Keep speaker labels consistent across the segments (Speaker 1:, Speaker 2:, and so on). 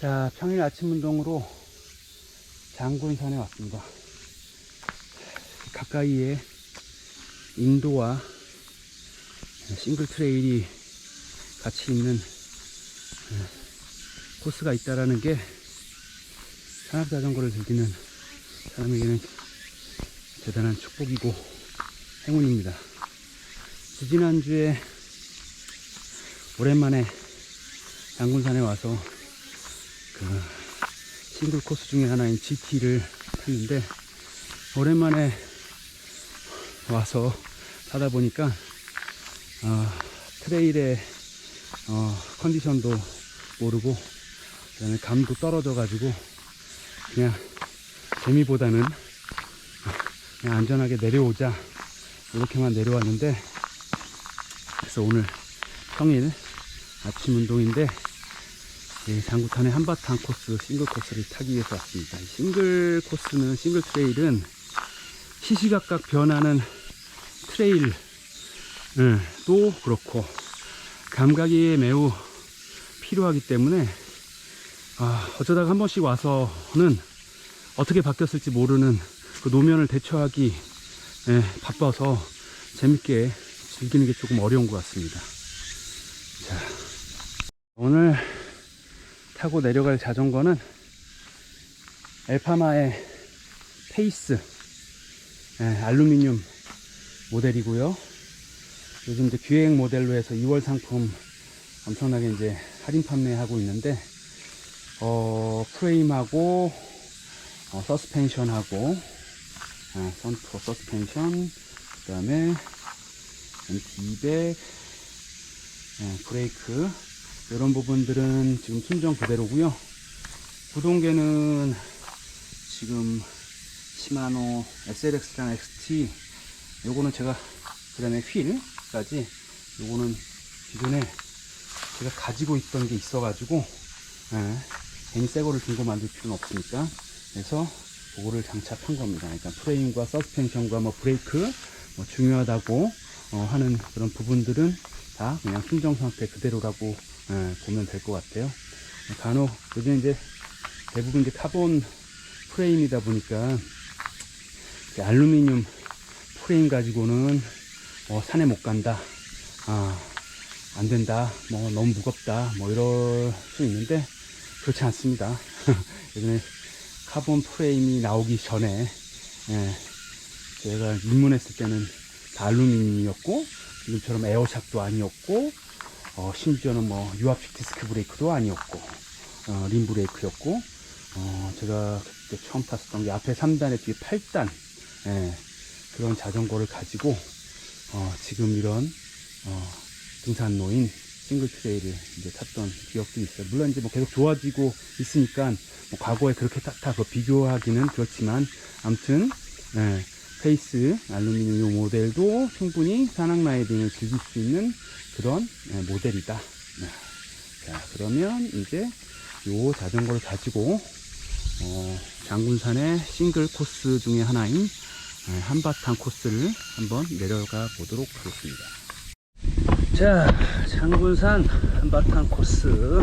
Speaker 1: 자, 평일 아침 운동으로 장군산에 왔습니다. 가까이에 인도와 싱글 트레일이 같이 있는 어, 코스가 있다라는 게 산악 자전거를 즐기는 사람에게는 대단한 축복이고 행운입니다. 지지난주에 오랜만에 장군산에 와서 그 싱글 코스 중에 하나인 GT를 탔는데 오랜만에 와서 타다 보니까 어, 트레일의 어, 컨디션도 모르고 그다음에 감도 떨어져 가지고 그냥 재미보다는 그냥 안전하게 내려오자 이렇게만 내려왔는데 그래서 오늘 평일 아침 운동인데 예, 장구탄의 한바탕 코스 싱글 코스를 타기 위해서 왔습니다. 이 싱글 코스는 싱글 트레일은 시시각각 변하는 트레일 예, 도 그렇고 감각이 매우 필요하기 때문에 아, 어쩌다가 한 번씩 와서는 어떻게 바뀌었을지 모르는 그 노면을 대처하기 예, 바빠서 재밌게 즐기는 게 조금 어려운 것 같습니다. 자, 오늘 타고 내려갈 자전거는 엘파마의 페이스 예, 알루미늄 모델이고요. 요즘 이제 기획 모델로 해서 2월 상품 엄청나게 이제 할인 판매하고 있는데 어, 프레임하고 어, 서스펜션하고 아, 선프로 서스펜션 그 다음에 MT200 예, 브레이크 이런 부분들은 지금 순정 그대로고요. 구동계는 지금 시마노 SLX랑 XT 요거는 제가 그 다음에 휠까지 요거는 기존에 제가 가지고 있던 게 있어 가지고 예, 괜히 새 거를 중고 만들 필요는 없으니까. 그래서 그거를 장착한 겁니다. 그러니까 프레임과 서스펜션과 뭐 브레이크 뭐 중요하다고 어, 하는 그런 부분들은 다 그냥 순정 상태 그대로라고 예, 보면 될 것 같아요. 간혹 요즘 이제 대부분 이제 카본 프레임이다 보니까 알루미늄 프레임 가지고는 어, 산에 못 간다. 아, 안 된다. 뭐 너무 무겁다. 뭐 이럴 수 있는데 그렇지 않습니다. 예전에 카본 프레임이 나오기 전에 예, 제가 입문했을 때는 다 알루미늄이었고 지금처럼 에어샥도 아니었고 어, 심지어는 뭐 유압식 디스크 브레이크도 아니었고 어, 림 브레이크였고 어, 제가 그때 처음 탔었던 게 앞에 3단에 뒤에 8단 예, 그런 자전거를 가지고 어, 지금 이런 어, 등산로인 싱글 트레일을 이제 탔던 기억도 있어요. 물론 이제 뭐 계속 좋아지고 있으니까 뭐 과거에 그렇게 탔다 그 비교하기는 그렇지만 아무튼 예, 페이스 알루미늄 모델도 충분히 산악 라이딩을 즐길 수 있는 그런 예, 모델이다. 네. 자 그러면 이제 요 자전거를 가지고 어, 장군산의 싱글 코스 중에 하나인 예, 한바탕 코스를 한번 내려가 보도록 하겠습니다. 자, 장군산 한바탕 코스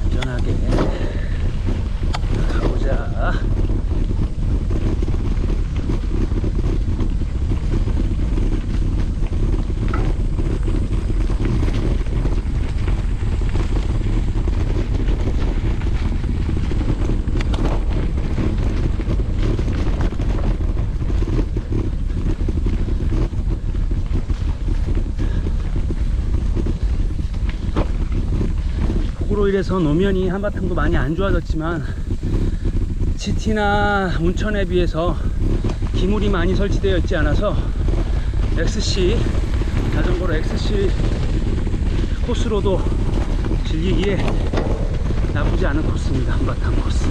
Speaker 1: 안전하게 가보자. 폭우로 인해서 노면이 한바탕도 많이 안 좋아졌지만 GT나 온천에 비해서 기물이 많이 설치되어 있지 않아서 XC 자전거로 XC 코스로도 즐기기에 나쁘지 않은 코스입니다. 한바탕 코스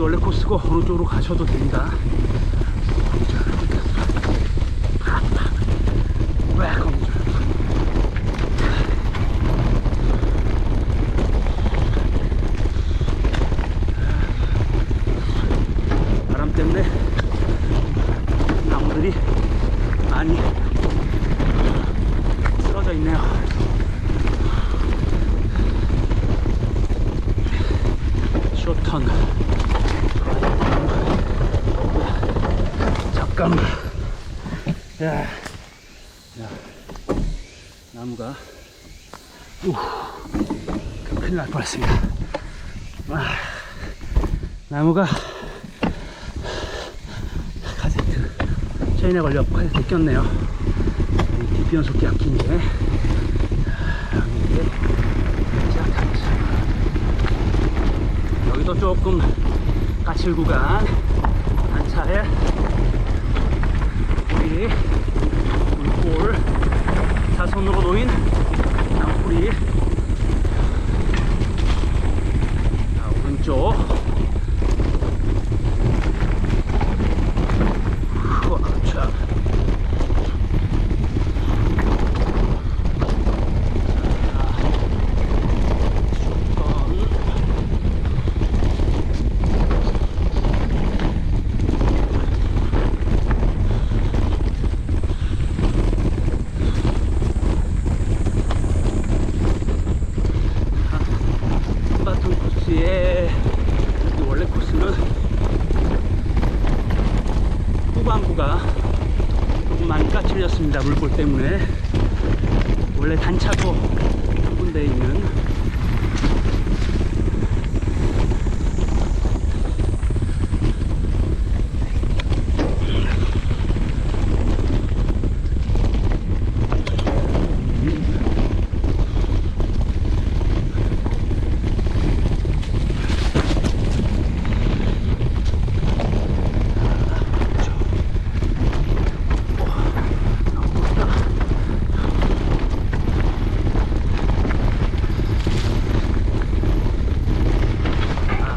Speaker 1: 왼쪽이 원래 코스고 오른쪽으로 가셔도 됩니다. 바람 때문에 나무들이 많이 쓰러져 있네요 쇼턴 잠깐만 야, 야 나무가 우 큰일 날 뻔했습니다. 아, 나무가 카세트 체인에 걸려 카세트 꼈네요. 이 뒷변속기 아낀 게 여기 이게 시작하겠습니다 여기도 조금 까칠 구간 한차 례 우리 물골 사선으로 놓인 땅굴이 자, 오른쪽 후아, 자. 조금 바톤 코스의 이 원래 코스는 후반부가 조금 많이 까칠렸습니다 물골 때문에 원래 단차도 한 군데 있는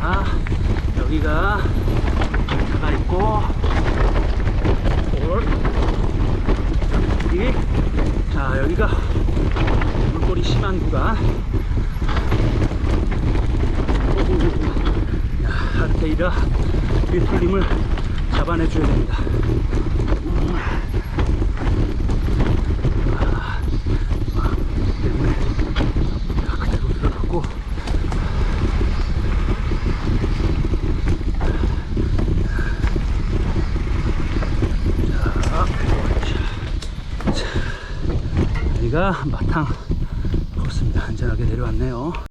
Speaker 1: 아, 여기가 차가 있고, 볼, 여기, 자, 여기가 물골이 심한 구간. 오호호호. 야, 하르테이라 뒤틀림을 잡아내줘야 됩니다. 아, 여기가 마탕 코스입니다. 안전하게 내려왔네요.